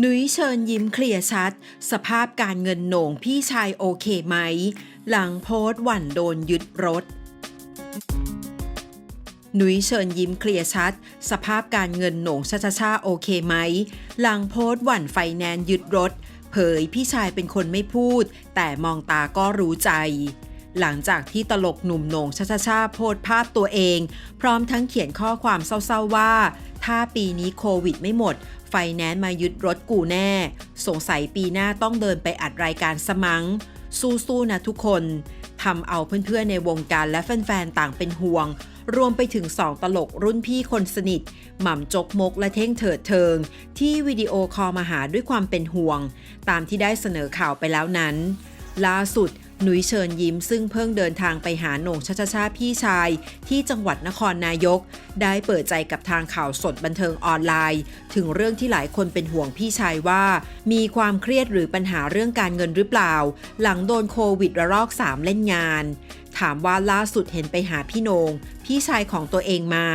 หนุยเชิญยิ้มเคลียร์ชัด สภาพการเงินโหน่งพี่ชายโอเคไหม หลังโพสต์หวั่นโดนยึดรถหนุยเชิญยิ้มเคลียร์ชัด สภาพการเงินโหน่งชาชาชาโอเคไหม หลังโพสต์หวั่นไฟแนนซ์ยึดรถ เผยพี่ชายเป็นคนไม่พูด แต่มองตาก็รู้ใจ หลังจากที่ตลกหนุ่มโหน่งชาชาชาโพสภาพตัวเอง พร้อมทั้งเขียนข้อความเศร้าๆว่า ถ้าปีนี้โควิดไม่หมด ไฟแนนซ์มายึดรถกูแน่ สงสัยปีหน้าต้องเดินไปอัดรายการสมัง สู้ๆนะทุกคนทำเอาเพื่อนๆในวงการและแฟนๆต่างเป็นห่วง รวมไปถึงสองตลกรุ่นพี่คนสนิท หม่ำจกมกและเท่งเถิดเทิง ที่วิดีโอคอลมาหาด้วยความเป็นห่วง ตามที่ได้เสนอข่าวไปแล้วนั้น ล่าสุด หนุยเชิญยิ้มซึ่งเพิ่งเดินทางไปหาโหน่งชาชาชาพี่ชาย ที่จังหวัดนครนายก ได้เปิดใจกับทางข่าวสดบันเทิงออนไลน์ ถึงเรื่องที่หลายคนเป็นห่วงพี่ชายว่า มีความเครียดหรือปัญหาเรื่องการเงินหรือเปล่า หลังโดนโควิดระลอก 3 เล่นงาน ถามว่าล่าสุดเห็นไปหาพี่โหนงพี่ชายของตัวเองมา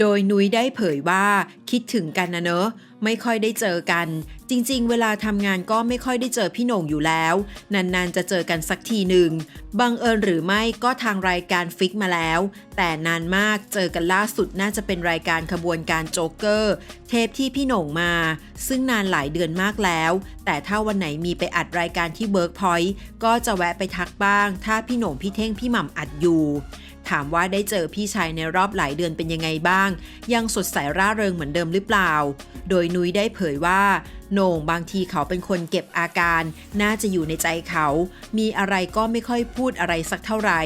โดยนุ้ยได้เผยว่าคิดถึงกันนะเนอะไม่ค่อยได้เจอกัน จริงๆ เวลาทำงานก็ไม่ค่อยได้เจอพี่โหน่งอยู่แล้ว นานๆ จะเจอกันสักทีหนึ่งบังเอิญหรือไม่ก็ทางรายการฟิกมาแล้ว แต่นานมากเจอกันล่าสุดน่าจะเป็นรายการขบวนการโจ๊กเกอร์ เทปที่พี่โหน่งมา ซึ่งนานหลายเดือนมากแล้ว แต่ถ้าวันไหนมีไปอัดรายการที่เบิร์กพอยต์ก็จะแวะไปทักบ้าง ถ้าพี่โหน่งพี่เท่งพี่หม่ำอัดอยู่ ถามว่าได้เจอพี่ชายในรอบหลายเดือนเป็นยังไงบ้าง ยังสดใสร่าเริงเหมือนเดิมหรือเปล่า โดยนุ้ยได้เผยว่าโหน่งบางทีเขาเป็นคนเก็บอาการ น่าจะอยู่ในใจเขา มีอะไรก็ไม่ค่อยพูดอะไรสักเท่าไหร่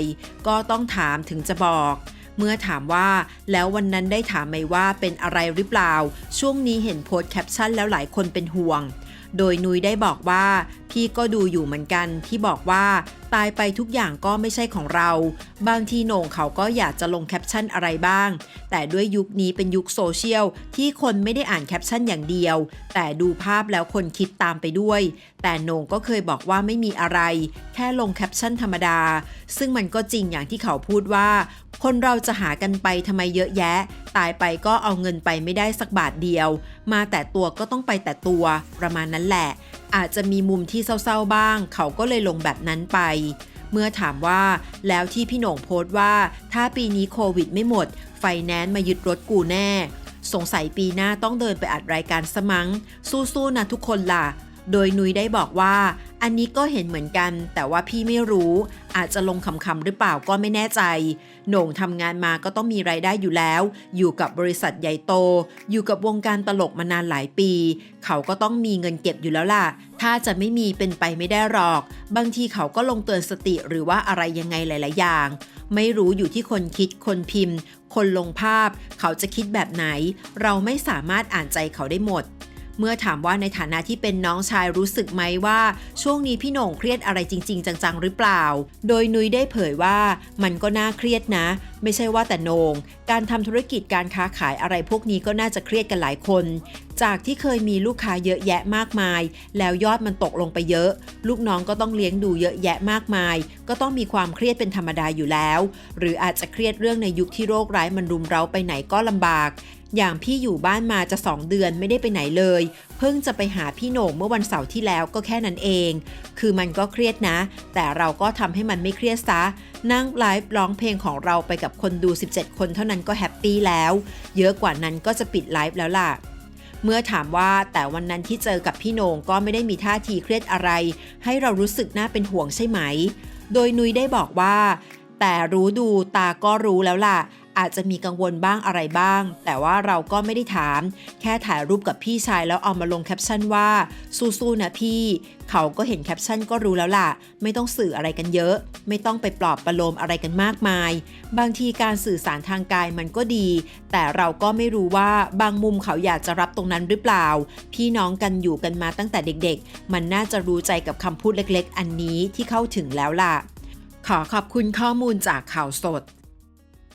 ก็ต้องถามถึงจะบอกเมื่อถามว่าแล้ววันนั้นได้ถามไหมว่าเป็นอะไรหรือเปล่า ช่วงนี้เห็นโพสต์แคปชั่นแล้วหลายคนเป็นห่วง โดยนุ้ยได้บอกว่าพี่ก็ดูอยู่เหมือนกันที่บอกว่า ตายไปทุกอย่างก็ไม่ใช่ของเรา บางทีโหน่งเขาก็อยากจะลงแคปชั่นอะไรบ้าง แต่ด้วยยุคนี้เป็นยุคโซเชียลที่คนไม่ได้อ่านแคปชั่นอย่างเดียว แต่ดูภาพแล้วคนคิดตามไปด้วย แต่โหน่งก็เคยบอกว่าไม่มีอะไร แค่ลงแคปชั่นธรรมดา ซึ่งมันก็จริงอย่างที่เขาพูดว่า คนเราจะหากันไปทำไมเยอะแยะ ตายไปก็เอาเงินไปไม่ได้สักบาทเดียว มาแต่ตัวก็ต้องไปแต่ตัวประมาณนั้นแหละ อาจจะมีมุมที่เศร้าๆบ้าง เขาก็เลยลงแบบนั้นไป เมื่อถามว่าแล้วที่พี่โหน่งโพสต์ว่า ถ้าปีนี้โควิดไม่หมด ไฟแนนซ์มายึดรถกูแน่ สงสัยปีหน้าต้องเดินไปอัดรายการสมัง สู้ๆนะทุกคนล่ะ โดยนุ้ยได้บอกว่า อันนี้ก็เห็นเหมือนกัน แต่ว่าพี่ไม่รู้ อาจจะลงคำๆหรือเปล่าก็ไม่แน่ใจ โหน่งทำงานมาก็ต้องมีรายได้อยู่แล้ว อยู่กับบริษัทใหญ่โต อยู่กับวงการตลกมานานหลายปี เขาก็ต้องมีเงินเก็บอยู่แล้วล่ะ ถ้าจะไม่มีเป็นไปไม่ได้หรอก บางทีเขาก็ลงเตือนสติหรือว่าอะไรยังไงหลาย ๆ อย่าง ไม่รู้อยู่ที่คนคิดคนพิมพ์ คนลงภาพ เขาจะคิดแบบไหน เราไม่สามารถอ่านใจเขาได้หมด เมื่อถามว่าในฐานะที่เป็นน้องชายรู้สึกไหมว่า ช่วงนี้พี่โหน่งเครียดอะไรจริง ๆ จังๆ หรือเปล่า โดยนุ้ยได้เผยว่ามันก็น่าเครียดนะ ไม่ใช่ว่าแต่โหนง การทำธุรกิจการค้าขายอะไรพวกนี้ก็น่าจะเครียดกันหลายคน จากที่เคยมีลูกค้าเยอะแยะมากมาย แล้วยอดมันตกลงไปเยอะ ลูกน้องก็ต้องเลี้ยงดูเยอะแยะมากมาย ก็ต้องมีความเครียดเป็นธรรมดาอยู่แล้ว หรืออาจจะเครียดเรื่องในยุคที่โรคร้ายมันรุมเร้าไปไหนก็ลำบากอย่างพี่อยู่บ้านมาจะ 2 เดือนไม่ได้ไปไหนเลย เพิ่งจะไปหาพี่โหน่งเมื่อวันเสาร์ที่แล้วก็แค่นั้นเอง คือมันก็เครียดนะ แต่เราก็ทำให้มันไม่เครียดซะ นั่งไลฟ์ร้องเพลงของเราไปกับคนดู 17 คนเท่านั้นก็แฮปปี้แล้ว เยอะกว่านั้นก็จะปิดไลฟ์แล้วล่ะ เมื่อถามว่าแต่วันนั้นที่เจอกับพี่โหน่งก็ไม่ได้มีท่าทีเครียดอะไร ให้เรารู้สึกน่าเป็นห่วงใช่ไหม โดยนุ้ยได้บอกว่า แต่รู้ดูตาก็รู้แล้วล่ะ อาจจะมีกังวลบ้างอะไรบ้าง แต่ว่าเราก็ไม่ได้ถาม แค่ถ่ายรูปกับพี่ชายแล้วเอามาลงแคปชั่นว่าสู้ๆนะพี่ เขาก็เห็นแคปชั่นก็รู้แล้วล่ะ ไม่ต้องสื่ออะไรกันเยอะ ไม่ต้องไปปลอบประโลมอะไรกันมากมาย บางทีการสื่อสารทางกายมันก็ดี แต่เราก็ไม่รู้ว่าบางมุมเขาอยากจะรับตรงนั้นหรือเปล่า พี่น้องกันอยู่กันมาตั้งแต่เด็กๆ มันน่าจะรู้ใจกับคำพูดเล็กๆ อันนี้ที่เข้าถึงแล้วล่ะ ขอขอบคุณข้อมูลจากข่าวสด